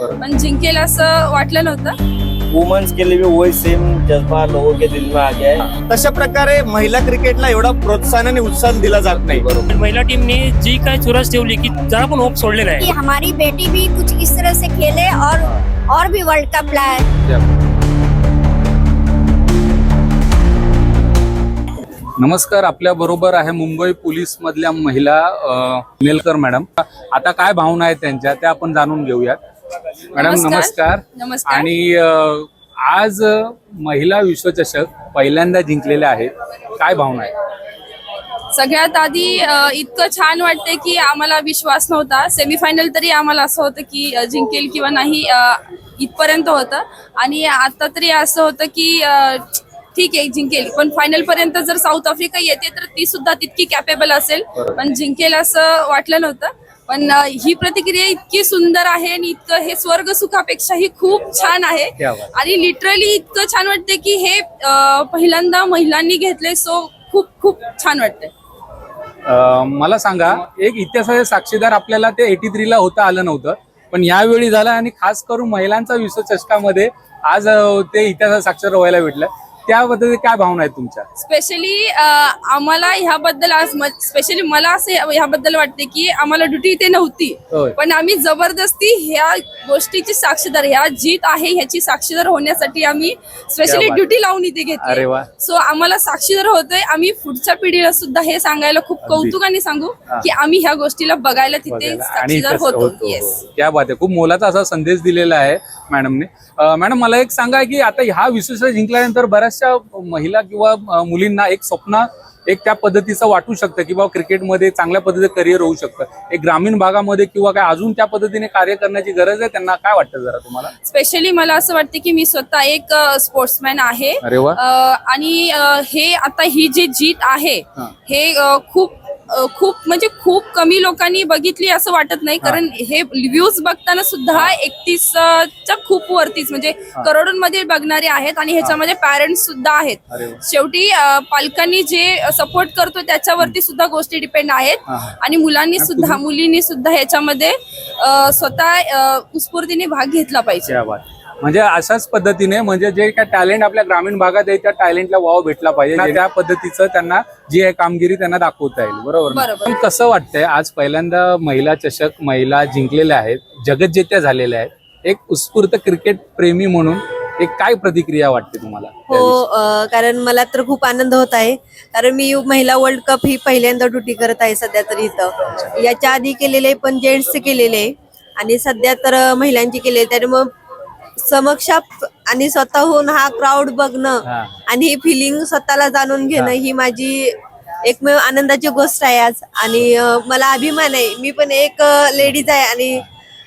पण जिंकेल असं वाटलं नव्हतं. वुमेन्स के लिए भी वही सेम जज्बा लोगों के दिल में आ गया है तशा प्रकारे महिला क्रिकेटला एवढा प्रोत्साहन आणि उत्साह दिला जात नाही. बरोबर. महिला टीमने जी काय चुरस ठेवली की जरा पण होप सोडले नाही कि हमारी बेटी भी कुछ इस तरह से खेले और और भी वर्ल्ड कप लाए. नमस्कार आपल्या बरोबर आहे मुंबई पोलीस मधल्या महिला अ, नेलकर मॅडम. आता काय भावना आहेत त्यांच्या त्या आपण जाणून घेऊयात. मॅडम नमस्कार. आणि आज महिला विश्वचषक पहिल्यांदा जिंकलेले आहेत. काय भावना आहे? सगळ्यात आधी इतकं छान वाटते की आम्हाला विश्वास नव्हता. सेमीफायनल तरी आम्हाला असं होतं की जिंकेल किंवा नाही इथपर्यंत होतं. आणि आता तरी असं होतं की ठीक आहे जिंकेल. पण फायनल पर्यंत जर साऊथ आफ्रिका येते तर ती सुद्धा तितकी कॅपेबल असेल. पण जिंकेल असं वाटलं नव्हतं. पण ही प्रतिक्रिया इतकी सुंदर आहे आणि इतकं हे स्वर्ग सुखापेक्षाही खूप छान आहे. आणि लिटरली इतकं छान वाटते की हे पहिल्यांदा महिलांनी घेतले सो खूप खूप छान वाटते अ, मला सांगा एक इतिहासाचे साक्षीदार आपल्याला ते एटी थ्रीला होता आलं नव्हतं पण यावेळी झालं आणि खास करून महिलांचा विश्वचषकामध्ये आज ते इतिहासाचे साक्षर व्हायला भेटलं. त्याबद्दल काय भावना आहेत तुमच्या स्पेशली आम्हाला ह्याबद्दल स्पेशली मला असे ह्याबद्दल वाटते की आम्हाला ड्युटी इथे नव्हती. पण आम्ही जबरदस्ती ह्या गोष्टीची साक्षीदार ह्या जीत आहे ह्याची साक्षीदार होण्यासाठी आम्ही स्पेशली. ड्युटी लावून इथे अरे घेतली वा. सो आम्हाला साक्षीदार होतोय आम्ही पुढच्या पिढीला सुद्धा हे सांगायला खूप कौतुकाने सांगू. की आम्ही ह्या गोष्टीला बघायला तिथे साक्षीदार होतो. क्या बात आहे खूप मोलाचा असा संदेश दिलेला आहे मॅडमने मॅडम मला एक सांगा की आता ह्या विश्वचषक जिंकल्यानंतर बऱ्याचशा महिला किंवा मुलींना एक स्वप्न एक त्या पद्धतीचं वाटू शकतं की बाबा क्रिकेटमध्ये चांगल्या पद्धतीचं करिअर होऊ शकतं एक ग्रामीण भागामध्ये किंवा काय अजून त्या पद्धतीने कार्य करण्याची गरज आहे त्यांना काय वाटतं जरा तुम्हाला स्पेशली मला असं वाटतं की मी स्वतः एक स्पोर्ट्समॅन आहे अरे वा. अ, आणि हे आता ही जी जीत आहे हा. खूप खूप म्हणजे खूप कमी लोकांनी बघितली असं वाटत नाही. कारण हे व्ह्यूज बघताना सुद्धा एकतीस च्या खूप वरतीच म्हणजे करोडोंमध्ये बघणारे आहेत आणि ह्याच्यामध्ये पॅरेंट्स सुद्धा आहेत. शेवटी पालकांनी जे सपोर्ट करतो त्याच्यावरती सुद्धा गोष्टी डिपेंड आहेत. आणि मुलांनी सुद्धा मुलींनी सुद्धा ह्याच्यामध्ये स्वतः उत्स्फूर्तीने भाग घेतला पाहिजे. म्हणजे अशाच पद्धतीने म्हणजे जे काय टॅलेंट आपल्या ग्रामीण भागात आहे त्या टॅलेंटला वाव भेटला पाहिजे. त्या पद्धतीचं त्यांना जी आहे कामगिरी त्यांना दाखवता येईल. बरोबर. पण कसं वाटतंय आज पहिल्यांदा महिला चषक महिला जिंकलेल्या आहेत जगज्जेत्या झालेल्या आहेत एक उत्स्फूर्त क्रिकेट प्रेमी म्हणून एक काय प्रतिक्रिया वाटते तुम्हाला हो कारण मला तर खूप आनंद होत आहे. कारण मी महिला वर्ल्ड कप ही पहिल्यांदा ड्युटी करत आहे सध्या तरी इथं. याच्या आधी केलेले पण जेंट्सचे केलेले. आणि सध्या तर महिलांची केले त्यामुळे समक्षात आणि स्वतःहून हा क्राऊड बघणं हा. आणि ही फिलिंग स्वतःला जाणून घेणं ही. माझी एकमेव आनंदाची गोष्ट आहे आज. आणि अ, मला अभिमान आहे. मी पण एक लेडीज आहे आणि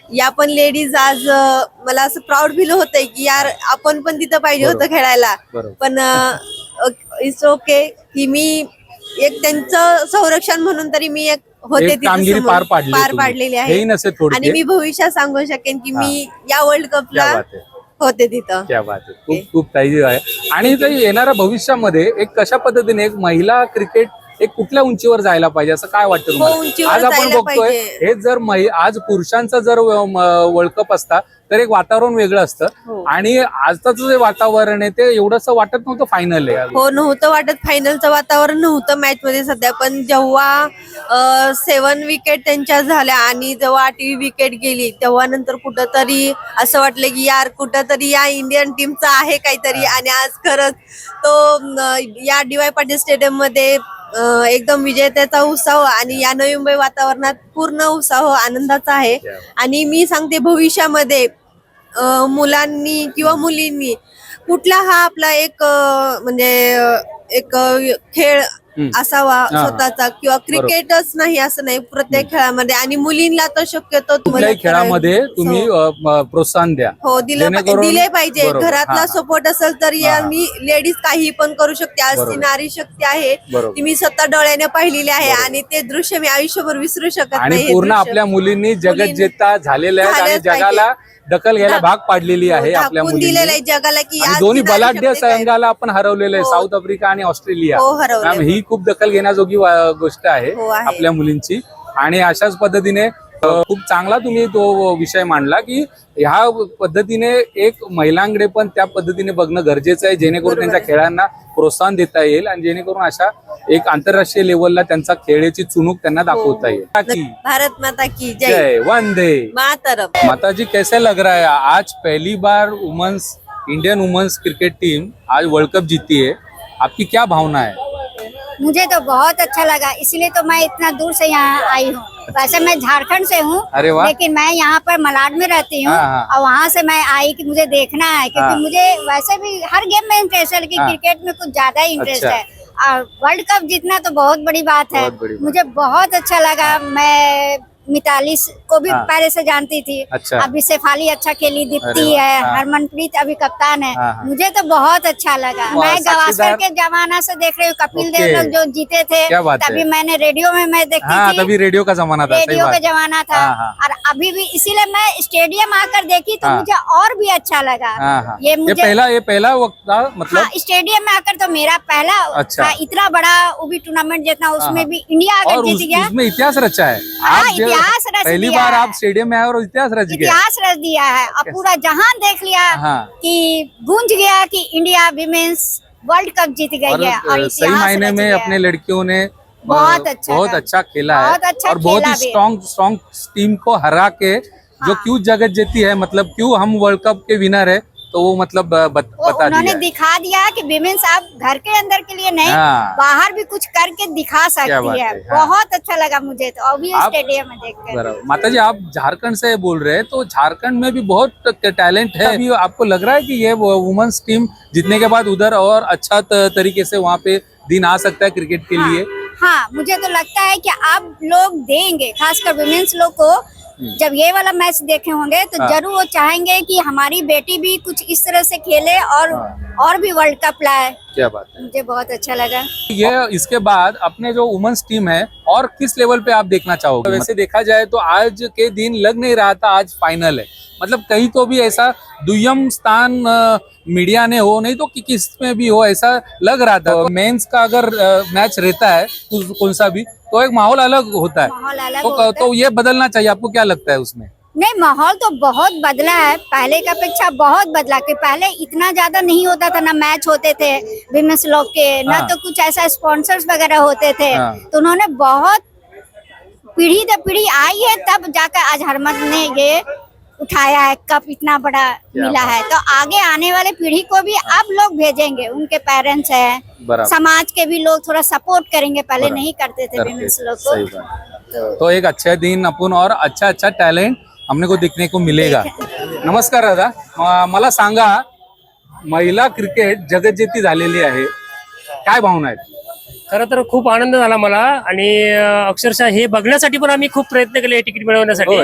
या पण लेडीज आज अ, मला असं प्राऊड फील होत आहे की यार आपण पण तिथं पाहिजे होतं खेळायला. बरोबर. पण इट्स ओके की मी एक त्यांचं संरक्षण म्हणून तरी मी एक होते कामगिरी. पार पाडली पार. पाडलेली आहे नसेल. आणि मी भविष्यात सांगू शकेन की मी या वर्ल्ड कपला. होते तिथं क्या बात खूप खूप ताई आहे आणि येणाऱ्या भविष्यामध्ये एक कशा पद्धतीने एक महिला क्रिकेट एक कुठल्या उंचीवर जायला पाहिजे असं काय वाटतं हो, तुम्हाला? आज आपण बघतोय. हे जर आज पुरुषांचा जर वर्ल्ड कप असता तर एक वातावरण वेगळं असतं. हो. आणि आजचं जे वातावरण आहे ते एवढंच वाटत नव्हतं फायनल आहे हो नव्हतं वाटत. फायनलचं वातावरण नव्हतं मॅच मध्ये सध्या पण जेव्हा सेवन विकेट त्यांच्या झाल्या आणि जेव्हा आठवी विकेट गेली तेव्हा नंतर कुठंतरी असं वाटलं की यार कुठंतरी या इंडियन टीमचा आहे काहीतरी आणि आज खरंच तो या डीवाय पाटील स्टेडियममध्ये एकदम विजेत्याचा उत्साह आणि या नवी मुंबई वातावरणात पूर्ण उत्साह आनंदाचा आहे आणि मी सांगते भविष्यामध्ये मुलांनी किंवा मुलींनी कुठला हा आपला एक म्हणजे एक खेळ. असावा. स्वतःचा किंवा क्रिकेटच नाही असं नाही प्रत्येक खेळामध्ये आणि मुलींना तर शक्यतो कुठल्याही खेळामध्ये. तुम्ही हो. अ, म- प्रोत्साहन द्या हो दिलं पा- जेणेकरून- दिले पाहिजे बरोबर. घरातला हा. सपोर्ट असेल तर हा. यांनी लेडीज काही पण करू शकते आज ती बरोबर. नारी शक्ती आहे बरोबर. ती मी स्वतः डोळ्याने पाहिलेली आहे. आणि ते दृश्य मी आयुष्यभर विसरू शकत आणि नाही हे पूर्ण दृश्य. आपल्या मुलींनी जगत मुलींनी जेता झालेल्या आहेत आणि झाल्याच पाहिजे. जगाला दखल घ्यायला भाग पाडलेली आहे हो, आपल्या दाखवून दिलेलं आहे जगाला की आणि आज दोन्ही ती नारी बलाढ्य शक्ती काय. संघाला आपण हरवलेलं आहे हो. साऊथ आफ्रिका आणि ऑस्ट्रेलिया हो, हरवलंय. ही खूप दखल घेण्याजोगी गोष्ट आहे हो, आहे. आपल्या मुलींची. आणि अशाच पद्धतीने अ, खूप चांगला तुम्ही तो विषय मांडला की ह्या पद्धतीने एक महिलांकडे पण त्या पद्धतीने बघणं गरजेचं आहे जेणेकरून त्यांच्या खेळांना प्रोत्साहन देता येईल आणि जेणेकरून अशा एक आंतरराष्ट्रीय लेवलला त्यांचा खेळाची चुणूक त्यांना दाखवता येईल. भारत माता की जय. जय. वंदे. मातरम. माता जी कैसे लग रहा है? आज पहली बार women's Indian women's cricket team आज वर्ल्ड कप जीती है आपकी क्या भावना है? मुझे तो बहुत अच्छा लगा इसलिए तो मैं इतना दूर से यहाँ आई हूँ वैसे मैं झारखंड से हूँ लेकिन मैं यहाँ पर मलाड में रहती हूँ हाँ, हाँ। और वहाँ से मैं आई कि मुझे देखना है क्योंकि हाँ। मुझे वैसे भी हर गेम में इंटरेस्ट है लेकिन। क्रिकेट में कुछ ज़्यादा ही इंटरेस्ट अच्छा। है और वर्ल्ड कप जीतना तो बहुत बड़ी बात है बड़ी बात। मुझे बहुत अच्छा लगा मैं मिताली को भी हाँ। पहले से जानती थी अच्छा। अभी शेफाली अच्छा खेली दीप्ति है हाँ। हरमनप्रीत अभी कप्तान है हाँ, हाँ। मुझे तो बहुत अच्छा लगा मैं गावस्कर के जमाना से देख रही हूँ कपिल देव लोग जो जीते थे। तभी मैंने रेडियो में मैं देखती हाँ थी तभी रेडियो का जमाना था रेडियो का जमाना था हाँ, हाँ। और अभी भी इसीलिए मैं स्टेडियम आकर देखी तो। मुझे और भी अच्छा लगा ये मुझे पहला ये पहला वक्त था मतलब स्टेडियम में आकर तो मेरा पहला अच्छा। इतना बड़ा वो भी टूर्नामेंट जितना उसमें। भी इंडिया आकर जीत गया इतिहास रचा है रच पहली बार आप स्टेडियम में आए और इतिहास रच गया इतिहास रच दिया है और पूरा जहाँ देख लिया हाँ। कि गूंज गया कि इंडिया विमेन्स वर्ल्ड कप जीत गई है और सही मायने में अपने लड़कियों ने बहुत अच्छा बहुत अच्छा खेला है। अच्छा और बहुत ही। स्ट्रॉन्ग स्ट्रॉन्ग टीम को हरा के जो क्यूँ क्यों जगत जीती है मतलब क्यों हम वर्ल्ड कप के विनर है तो वो मतलब बत, वो बता उन्होंने दिया। दिखा दिया कि विमेंस आप घर के अंदर के लिए नहीं हाँ। बाहर भी कुछ करके दिखा सकती है। है, हाँ। बहुत अच्छा लगा मुझे तो अभी स्टेडियम में देखकर माता जी आप झारखंड से बोल रहे हैं तो झारखंड में भी बहुत टैलेंट है। अभी आपको लग रहा है कि ये वुमेन्स टीम जीतने के बाद उधर और अच्छा तरीके से वहाँ पे दिन आ सकता है क्रिकेट के लिए? हाँ मुझे तो लगता है कि आप लोग देंगे खासकर वुमेन्स लोग को जब ये वाला मैच देखे होंगे तो हम्म। हाँ। ज़रूर वो चाहेंगे कि हमारी बेटी भी कुछ इस तरह से खेले और हाँ। और भी वर्ल्ड कप लाए क्या बात है मुझे बहुत अच्छा लगा ये इसके बाद अपने जो वुमेन्स टीम है और किस लेवल पे आप देखना चाहोगे वैसे देखा जाए तो आज के दिन लग नहीं रहा था आज फाइनल है मतलब कहीं तो भी ऐसा दुयम स्थान मीडिया ने हो नहीं तो कि किसमें भी हो ऐसा लग रहा था मेंस का अगर मैच रहता है कौन सा भी तो एक माहौल अलग होता है अलग तो, होता है। तो ये बदलना चाहिए आपको क्या लगता है उसमें नहीं माहौल तो बहुत बदला है पहले की अपेक्षा बहुत बदला कि पहले इतना ज़्यादा नहीं होता था ना मैच होते थे विमेंस लोग के ना हाँ। तो कुछ ऐसा स्पॉन्सर्स वगैरह होते थे हाँ। तो उन्होंने बहुत पीढ़ी दर पीढ़ी आई है तब जाकर आज हरमत ने ये उठाया है कप इतना बड़ा मिला है। तो आगे आने वाले पीढ़ी को भी अब लोग भेजेंगे उनके पेरेंट्स हैं। समाज के भी लोग थोड़ा सपोर्ट करेंगे पहले। नहीं करते थे लोग को। तो एक अच्छा दिन आपण और अच्छा अच्छा टॅलेंट हमने को देखने को मिलेगा। नमस्कार दादा। मला सांगा महिला क्रिकेट जगज्जेती झालेली आहे. काय भावना आहेत? खरं तर खूप आनंद झाला मला आणि अक्षरशः हे बघण्यासाठी पण आम्ही खूप प्रयत्न केले तिकीट मिळवण्यासाठी.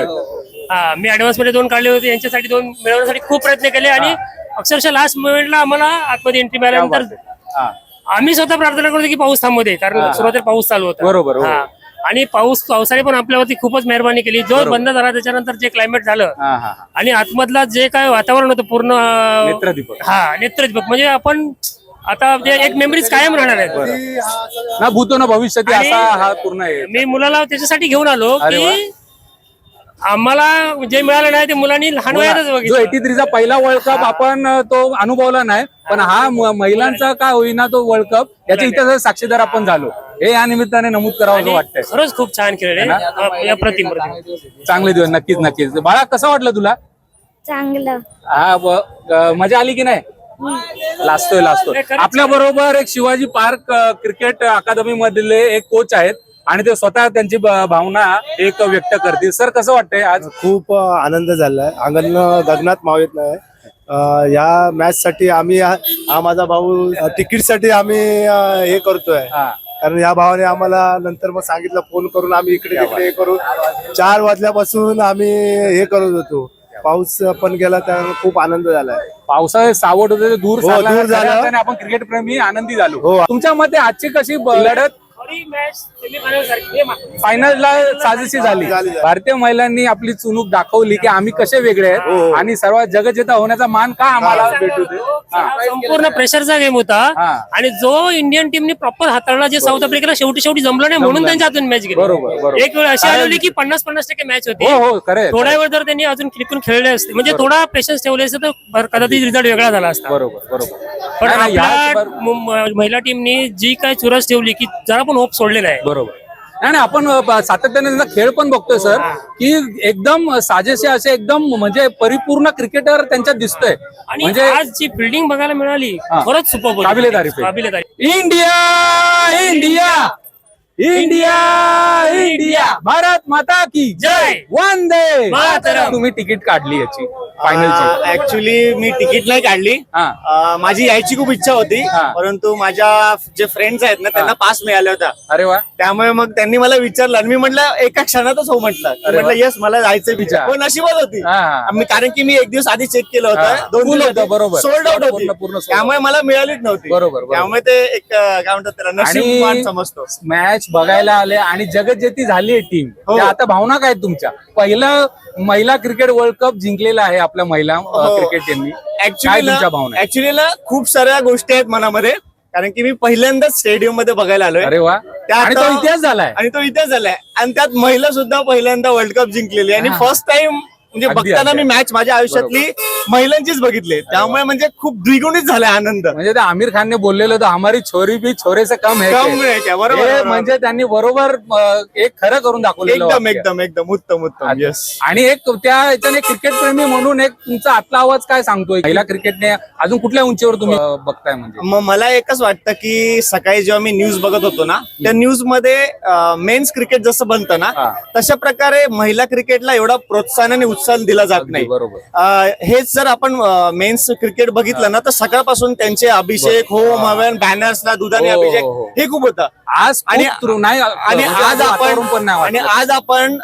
हा मी ऍडव्हान्समध्ये दोन काढले होते यांच्यासाठी दोन मिळवण्यासाठी खूप प्रयत्न केले आणि अक्षरशः लास्ट मोमेंटला आम्हाला आतमध्ये एंट्री मिळाल्यानंतर. हा. आम्ही स्वतः प्रार्थना करतो की पाऊस थांबू दे हा. कारण सुरुवातीला पाऊस चालू होता बरोबर, हो. हा. आणि पाऊस पावसाने पण आपल्यावरती खूपच मेहरबानी केली जो. बंद झाला त्याच्यानंतर जे क्लायमेट झालं हा हा हा. आणि आतमधला जे काय वातावरण होतं पूर्ण अं, नेत्रदीपक. हा नेत्रदीपक म्हणजे आपण आता ते एक मेमरीज कायम राहणार आहेत ना भूतो ना भविष्यात आणि- असा हा पूर्ण आहे मी मुलाला त्याच्यासाठी घेऊन आलो अरे वा. की आम्हाला जे मिळालं नाही ते मुलांनी लहान वयातच जो बघितलं. एटी थ्रीचा पहिला वर्ल्ड कप आपण तो अनुभवला नाही पण हा म- महिलांचा काय होईना तो वर्ल्ड कप याच्या इतिहासाचे साक्षीदार आपण झालो हे या निमित्ताने नमूद करावं असं वाटतंय. खरंच खूप छान खेळले. ना? या प्रतिम प्रतिम. चांगले दिवस नक्कीच नक्कीच. बाळा कसं वाटलं तुला? चांगलं. हा अ, मजा आली की नाही? लाजतोय लाजतोय. आपल्या बरोबर एक शिवाजी पार्क अ, क्रिकेट अकादमी मधले एक कोच आहेत. आणि ते स्वतः त्यांची भावना एक व्यक्त करतील. सर कसं वाटतंय आज? खूप आनंद झालाय. अंगण गगनात मावित नाही. या मॅच साठी आम्ही हा माझा भाऊ तिकीटसाठी आम्ही हे करतोय. कारण या भावाने आम्हाला नंतर मग सांगितलं फोन करून आम्ही इकडे तिकडे हे करू चार वाजल्यापासून आम्ही हे करत होतो. पाऊस पण गेला त्यामुळे खूप आनंद झालाय. पावसाळे सावट होते दूर हो. दूर झालं. आपण क्रिकेट प्रेमी आनंदी झालो. हो. तुमच्या मते आजची कशी लढत हे फायनलला साजेशी झाली. भारतीय महिलांनी आपली चुनूक दाखवली की आम्ही कसे वेगळे हो, आहेत. हो. आणि सर्वात जगजेता होण्याचा मान का आम्हाला? भेटू दे संपूर्ण प्रेशरचा गेम होता. हा. आणि जो इंडियन टीमने प्रॉपर हाताळला जे साऊथ आफ्रिकेला शेवटी शेवटी जमलं नाही म्हणून त्यांच्या हातून मॅच गेली. बरोबर, बरोबर. एक वेळ अशी आलेली की पन्नास पन्नास टक्के मॅच होती. हो हो थोड्या वेळ जर त्यांनी अजून क्लिकून खेळले असते. म्हणजे थोडा पेशन्स ठेवले असते तर कदाचित रिझल्ट वेगळा झाला असता. बरोबर बरोबर. पण महिला टीमनी जी काय चुरस ठेवली की जरा पण होप सोडले नाही. बरोबर. नाही नाही, आपण सातत्याने त्यांचा खेळ पण बघतोय सर की एकदम साजेसे असे एकदम म्हणजे परिपूर्ण क्रिकेटर त्यांच्यात दिसतोय. आणि म्हणजे आज जी फिल्डिंग बघायला मिळाली. खरंच सुपर काबिले तारीफ आहे. काबिले तारीफ India India! India India! Bharat माता की जय! वंदे. तुम्ही तिकीट काढली याची. फायनलची ऍक्च्युली मी तिकीट नाही काढली हा अं, माझी यायची खूप इच्छा होती हा. परंतु माझ्या जे फ्रेंड्स आहेत ना त्यांना पास मिळाला होता अरे वा त्यामुळे मग त्यांनी मला विचारलं आणि मी म्हटलं एका क्षणातच हो म्हटलं अरे वा. म्हटलं येस मला जायचं अच्छा. विचार पण नशिबात होती हा, हा. मी कारण की मी एक दिवस आधी चेक केलं हा. होतं दोन Full दिवस होतं, बरोबर. सोल्ड आउट होती पूर्ण- पूर्ण sold out. त्यामुळे मला मिळालीच नव्हती बरोबर, बरोबर. त्यामुळे ते एक अं, काय म्हणतात त्याला नशीब वाट समजतो मॅच बघायला आले आणि जगज्जेती झाली आहे टीम हो. आता भावना काय आहेत तुमच्या पहिलं महिला क्रिकेट वर्ल्ड कप जिंकलेला आहे आपल्या महिला हो. क्रिकेट टीमनी काय ऍक्च्युली तुमच्या भावना आहेत? ऍक्च्युली ना खूप साऱ्या गोष्टी आहेत मनामध्ये कारण की मी पहिल्यांदाच स्टेडियममध्ये बघायला आलोय अरे वा आणि तो इतिहास झालाय आणि तो इथे झालाय आणि त्यात महिला सुद्धा पहिल्यांदा वर्ल्ड कप जिंकलेली आहे. आणि. फर्स्ट टाइम म्हणजे अगदी, बघताना अगदी. मी मॅच माझ्या आयुष्यातली महिलांचीच बघितली त्यामुळे म्हणजे खूप द्विगुणित झालाय आनंद म्हणजे ते आमिर खानने बोललेलं होतं हमारी छोरी भी छोरे से कम है कम के." आहे क्या? बरोबर, हे बरोबर. म्हणजे त्यांनी बरोबर अ, एक खरं करून दाखवलेलं एकदम वाक्य. एकदम एकदम उत्तम उत्तम यस आणि एक त्या याच्याने क्रिकेट प्रेमी म्हणून एक तुमचा आतला आवाज काय सांगतोय महिला क्रिकेटने अजून कुठल्या उंचीवर तुम्ही अ, बघताय म्हणजे मग मला एकच वाटतं की सकाळी जेव्हा मी न्यूज बघत होतो ना त्या न्यूजमध्ये मेन्स क्रिकेट जसं बनतं ना हा. तशा प्रकारे महिला क्रिकेटला एवढा प्रोत्साहन आणि उत्साह दिला जात नाही बरोबर. हेच जर आपण मेन्स क्रिकेट बघितलं ना तर सकाळपासून त्यांचे अभिषेक होम हवन बॅनर्सला दुधाने हो, अभिषेक हो, हो. हे खूप होतं आज आणि आणि म्हणजे आज आपण आणि. आज आपण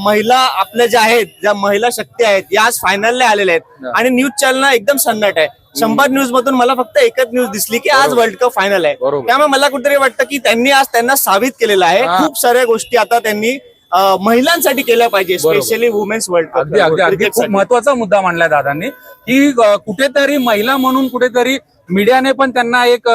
महिला आपल्या ज्या आहेत ज्या महिला शक्ती आहेत या आज फायनलला आलेल्या आहेत हा. आणि न्यूज चॅनल एकदम सन्नाट आहे शंभर न्यूज मधून मला फक्त एकच न्यूज दिसली की आज वर्ल्ड कप फायनल आहे. त्यामुळे मला कुठेतरी वाटतं की त्यांनी आज त्यांना साबित केलेलं आहे हा. खूप साऱ्या गोष्टी आता त्यांनी महिलांसाठी केल्या पाहिजे. स्पेशली वुमेन्स वर्ल्ड कप अगदी अगदी. अगदी खूप महत्त्वाचा मुद्दा मांडलाय दादांनी की कुठेतरी महिला म्हणून कुठेतरी मीडियाने पण त्यांना एक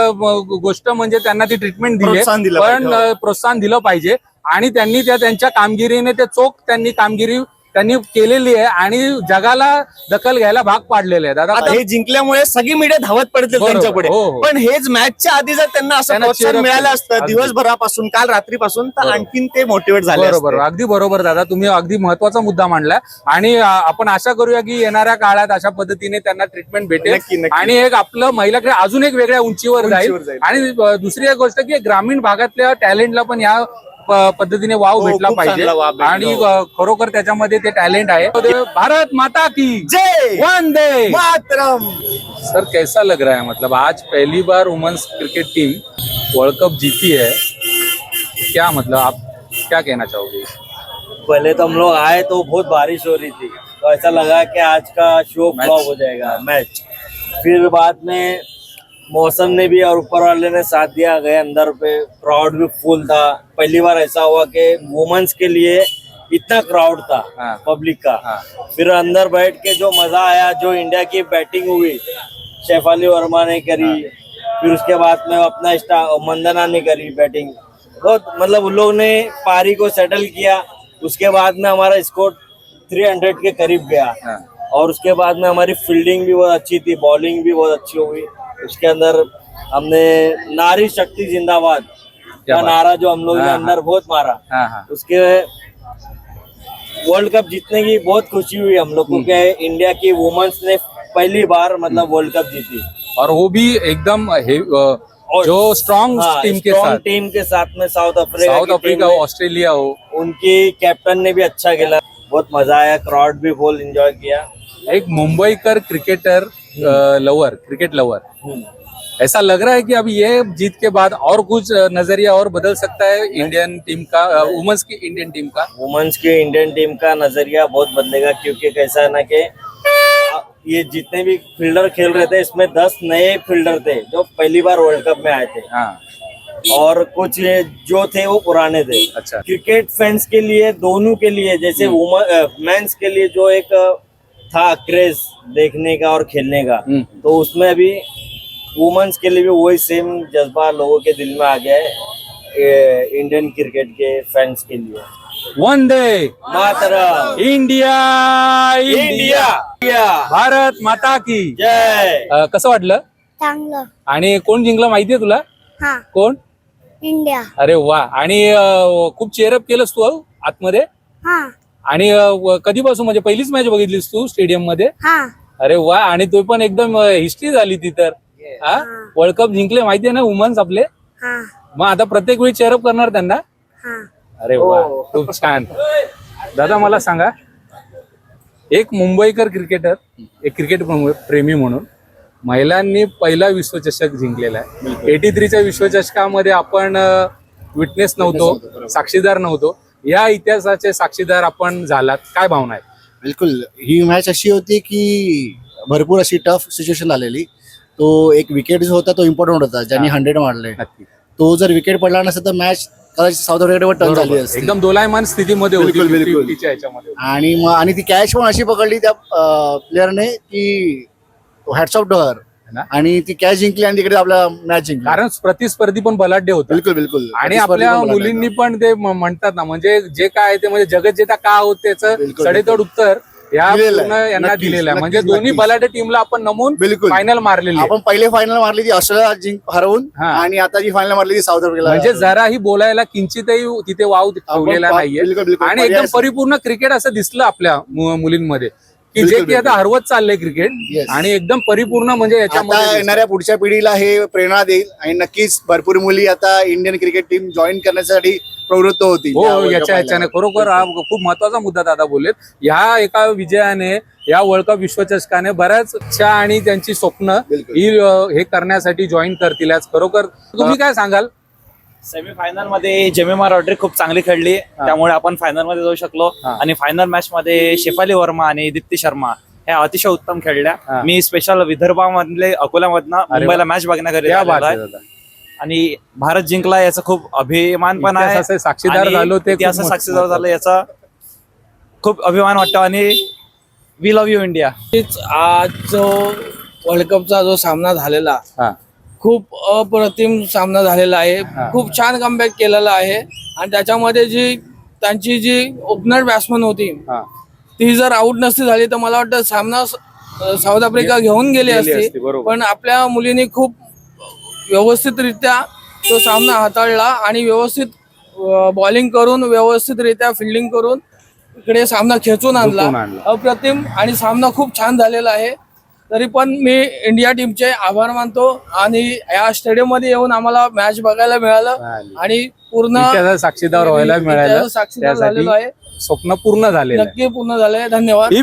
गोष्ट म्हणजे त्यांना ती ट्रीटमेंट दिली पण हो. प्रोत्साहन दिलं पाहिजे. आणि त्यांनी त्या त्यांच्या कामगिरीने ते चोख त्यांनी कामगिरी त्यांनी केलेली आहे आणि जगाला दखल घ्यायला भाग पाडलेले आहे दादा आता हे जिंकल्यामुळे सगळी मीडिया धावत पडतील बरोबर. त्यांच्यापुढे हो, हो. पण हेच मॅचच्या आधी जर त्यांना असं त्यांना प्रोत्साहन cheer up मिळालं केलं. असतं अगदी. दिवसभरापासून काल रात्रीपासून तर बरोबर. आणखीन ते मोटिवेट झाले बरोबर असते. अगदी बरोबर दादा तुम्ही अगदी महत्त्वाचा मुद्दा मांडलाय आणि अ, आपण आशा करूया की येणाऱ्या काळात अशा पद्धतीने त्यांना ट्रीटमेंट नक्की, भेटेल नक्की. आणि एक आपलं महिला क्रिकेट अजून एक वेगळ्या उंचीवर जाईल उंचीवर जाईल. आणि अ, दुसरी एक गोष्ट की ग्रामीण भागातल्या टॅलेंटला पण या पद्धतीने वाव हो, भेटला पाहिजे. आणि हो. खरोखर त्याच्यामध्ये ते टॅलेंट आहे. भारत माता की जय वंदे. मातरम. सर कैसा लग रहा है? मतलब आज पहली बार women's cricket team world cup जीती है. क्या मतलब आप क्या कहना चाहोगे? पहले तो हम लोग आए तो बहुत बारिश हो रही थी। तो ऐसा लगा कि आज का शो। फ्लॉप हो जाएगा। मैच फिर बाद में मौसम ने भी और ऊपर वाले ने साथ दिया गए अंदर पे। क्राउड भी फुल था। पहली बार ऐसा हुआ कि वुमेन्स के लिए इतना क्राउड था हाँ। पब्लिक का। हाँ। फिर अंदर बैठ के जो मज़ा आया जो इंडिया की बैटिंग हुई शेफाली वर्मा ने करी। फिर उसके बाद में अपना मंदना ने करी बैटिंग बहुत मतलब उन लोग ने पारी को सेटल किया। उसके बाद में हमारा स्कोर 300 के करीब गया। हाँ। और उसके बाद में हमारी फील्डिंग भी बहुत अच्छी थी बॉलिंग भी बहुत अच्छी हुई। उसके अंदर हमने नारी शक्ति जिंदाबाद का नारा जो हम लोग ने हाँ, अंदर बहुत मारा। हाँ हाँ। उसके वर्ल्ड कप जीतने की बहुत खुशी हुई हम लोग को हम्म। कि। इंडिया की वुमेन्स ने पहली बार मतलब वर्ल्ड कप जीती। और वो भी एकदम और- जो स्ट्रॉन्ग हाँ, टीम के साथ। टीम के साथ में साउथ अफ्रीका साउथ अफ्रीका हो ऑस्ट्रेलिया हो। उनकी कैप्टन ने भी अच्छा खेला। बहुत मज़ा आया क्राउड भी फुल एंजॉय किया। एक मुंबई कर क्रिकेटर लवर क्रिकेट लवर हम्म। ऐसा लग रहा है कि अब ये जीत के बाद और कुछ नज़रिया और बदल सकता है इंडियन टीम का वुमेन्स की इंडियन टीम का? वुमेन्स के इंडियन टीम का नज़रिया बहुत बदलेगा क्योंकि कैसा है ना कि ये जितने भी फील्डर खेल रहे थे इसमें दस नए फील्डर थे जो पहली बार वर्ल्ड कप में आए थे। हाँ। और कुछ जो थे वो पुराने थे। अच्छा। क्रिकेट फैंस के लिए दोनों के लिए जैसे वुमेन मेंस के लिए जो एक था क्रेज देखने का और खेलने का। तो उसमें अभी वुमेन्स के लिए भी वही सेम जज्बा लोगों के दिल में आ गया है इंडियन क्रिकेट के फैंस के लिए। वंदे Mataram. India India. India. Bharat माता की। जय। कसं वाटलं? चांगलं. आणि कोण जिंकलं माहितीये तुला? हा. कोण? इंडिया. अरे वा. आणि खूप चेअरअप केलंस तू आतमध्ये? हा. आणि अ, कधीपासून म्हणजे पहिलीच मॅच बघितलीस तू स्टेडियममध्ये हा. अरे वा आणि तो पण एकदम हिस्ट्री झाली ती तर. हा? वर्ल्ड कप जिंकले माहितीये ना वुमन्स आपले? हा. मग आता प्रत्येक वेळी चेअरअप करणार त्यांना? हा. अरे वा खूप छान. दादा मला सांगा एक मुंबईकर क्रिकेटर एक क्रिकेट प्रेमी म्हणून महिलांनी पहिला विश्वचषक जिंकलेला आहे. एटी थ्रीच्या विश्वचषकामध्ये आपण विटनेस नव्हतो साक्षीदार नव्हतो. या इतिहासाचे साक्षीदार आपण झालात. काय भावना आहेत? बिलकुल. ही मॅच अशी होती की भरपूर अशी टफ सिच्युएशन आलेली. तो एक विकेट जो होता तो इम्पॉर्टंट होता ज्यांनी हंड्रेड मारले. नक्की. तो जर विकेट पडला नसता तर मॅच कदाचित साऊथ आफ्रिकेवर टर्न झाली बरोबर. असती. एकदम दोलायमान स्थितीमध्ये होती बिलकुल, बिलकुल. 50-50 च्या याच्यामध्ये. आणि मग आणि ती कॅच पण अशी पकडली त्या प्लेअरने की हॅट्स ऑफ डोअर ना? आणि ती कॅच जिंकली आणि तिकडे आपला मॅच जिंकला. कारण प्रतिस्पर्धी पण बलाढ्य होते. बिलकुल बिलकुल. आणि आपल्या मुलींनी पण ते म्हणतात ना म्हणजे जे काय ते म्हणजे जगत जेता का आहोत त्याचं सडेतोड उत्तर या यांना दिलेलं आहे. म्हणजे दोन्ही. बलाढ्य टीमला आपण नमून बिलकुल. फायनल मारलेली. आपण पहिले फायनल मारली ती ऑस्ट्रेलिया जिंक हरवून हा. आणि आता जी फायनल मारली ती साऊथ आफ्रिकेला म्हणजे जराही बोलायला किंचितही तिथे वाव ठेवलेला नाहीये. आणि एकदम परिपूर्ण क्रिकेट असं दिसलं आपल्या मुलींमध्ये. की जे की आता. हरवत चाललंय क्रिकेट. आणि एकदम परिपूर्ण म्हणजे आता. येणाऱ्या पुढच्या पिढीला हे प्रेरणा देईल आणि नक्कीच भरपूर मुली आता इंडियन क्रिकेट टीम जॉईन करण्यासाठी प्रवृत्त होतील हो World याच्या याच्याने. खरोखर हा खूप महत्त्वाचा मुद्दा दादा बोललेत ह्या एका विजयाने या वर्ल्ड कप विश्वचषकाने बऱ्याच इच्छा आणि त्यांची स्वप्न. ही हे करण्यासाठी जॉईन करतील आज खरोखर तुम्ही काय सांगाल सेमीफायनलमध्ये जेमेमा रॉड्रिक खूप चांगली खेळली. त्यामुळे आपण फायनलमध्ये जाऊ शकलो. आणि फायनल मॅच मध्ये शेफाली वर्मा आणि दीप्ती शर्मा ह्या अतिशय उत्तम हा. खेळल्या मी स्पेशल विदर्भामधले अकोल्यामधनं. मुंबईला मॅच बघण्याकरिता आणि भारत जिंकला याचा खूप अभिमान पण आहे. साक्षीदार झालो ते मोठं- साक्षीदार झालं याचा खूप अभिमान वाटतो. आणि वी लव्ह यू इंडिया आज जो वर्ल्ड कपचा जो सामना झालेला खूप अप्रतिम सामना झालेला आहे. खूप छान कमबॅक केलेला आहे. आणि त्याच्यामध्ये जी त्यांची जी ओपनर बॅट्समन होती ती जर आउट नसती झाली तर मला वाटतं सामना साऊथ आफ्रिका घेऊन गेली असती. पण आपल्या मुलींनी खूप व्यवस्थितरित्या तो सामना हाताळला आणि व्यवस्थित बॉलिंग करून व्यवस्थितरित्या फिल्डिंग करून इकडे सामना खेचून आणला. अप्रतिम आणि सामना खूप छान झालेला आहे. तरी पण मी इंडिया टीमचे आभार मानतो आणि या स्टेडियममध्ये येऊन आम्हाला मॅच बघायला मिळालं. आणि पूर्ण साक्षीदार व्हायला मिळालं. साक्षीदार झालेलो आहे. स्वप्न पूर्ण झालेलं आहे. नक्की पूर्ण झालंय. धन्यवाद.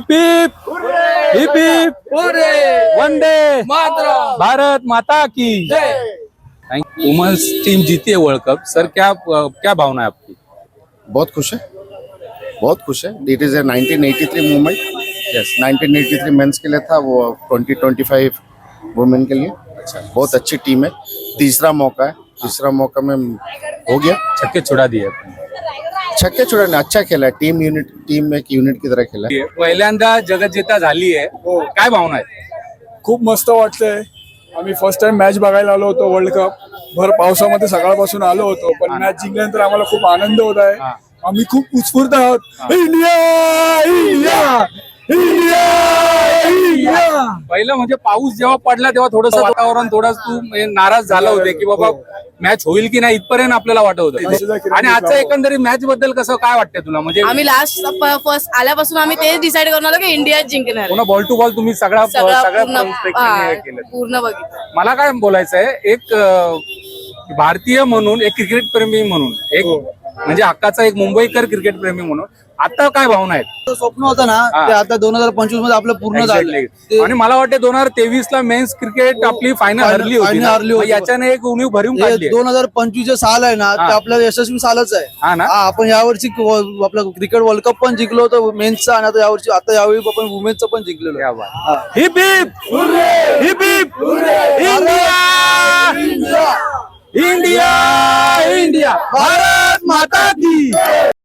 वंदे मात्र भारत माता की वुमेन्स टीम जीती है वर्ल्ड कप सर क्या क्या भावना है आपकी? बहुत खुश है. बहुत खुश है. It is a 1983 movement yes 1983 men's के लिए था वो 2025 वुमेन के लिए। अच्छा। बहुत अच्छी टीम है। तीसरा मौका है। तीसरा मौका में हो गया। छक्के छुड़ा दिए. छक्के छोड़ा अच्छा खेला है। टीम यूनिट टीम में एक यूनिट की तरह खेला है। पहिल्यांदा जगज्जेता झाली आहे। काय भावना आहे? खूप मस्त वाटतंय. आम्ही फर्स्ट टाइम मॅच बघायला आलो होतो वर्ल्ड कप भर पावसामध्ये सकाळपासून आलो होतो. पण मॅच जिंकल्यानंतर आम्हाला खूप आनंद होत आहे. हा. आम्ही खूप उत्स्फूर्त आहोत. इंडिया! इंडिया! पहिलं म्हणजे पाऊस जेव्हा पडला तेव्हा थोडस वातावरण थोडं तू म्हणजे नाराज झाला होते की बाबा मॅच होईल की नाही इथपर्यंत आपल्याला वाटत होतं. आणि आजचं एकंदरीत मॅच बद्दल कसं काय वाटतंय तुला? म्हणजे आम्ही लास्ट फर्स्ट आल्यापासून आम्ही तेच डिसाईड आलो की इंडिया जिंकणार बॉल टू बॉल तुम्ही सगळा सगळं सगळ्या पूर्ण हे हा, बघितलं. मला काय बोलायचं आहे एक भारतीय म्हणून एक क्रिकेट प्रेमी म्हणून एक म्हणजे हक्काचा एक मुंबईकर क्रिकेट प्रेमी म्हणून आता काय भावना आहेत? स्वप्न होतं हा. ना ते आता दोन हजार पंचवीसमध्ये आपलं पूर्ण झालं. Exactly. आणि मला वाटतं दोन हजार तेवीस ला मेन्स क्रिकेट आपली फायनल Final- हरली होती final ना? हरली मग होती. याच्याने एक उणीव भरून काढली. आहे. दोन हजार पंचवीस साल आहे ना हा. ते आपलं यशस्वी सालच आहे. हा ना? हा, आपण यावर्षी आपलं क्रिकेट वर्ल्ड कप पण जिंकलो होतो मेन्सचा आणि आता यावर्षी आता यावेळी आपण वुमेन्सचं पण जिंकलेलो आहे. Hip hip hip hip India India India Bharat माता की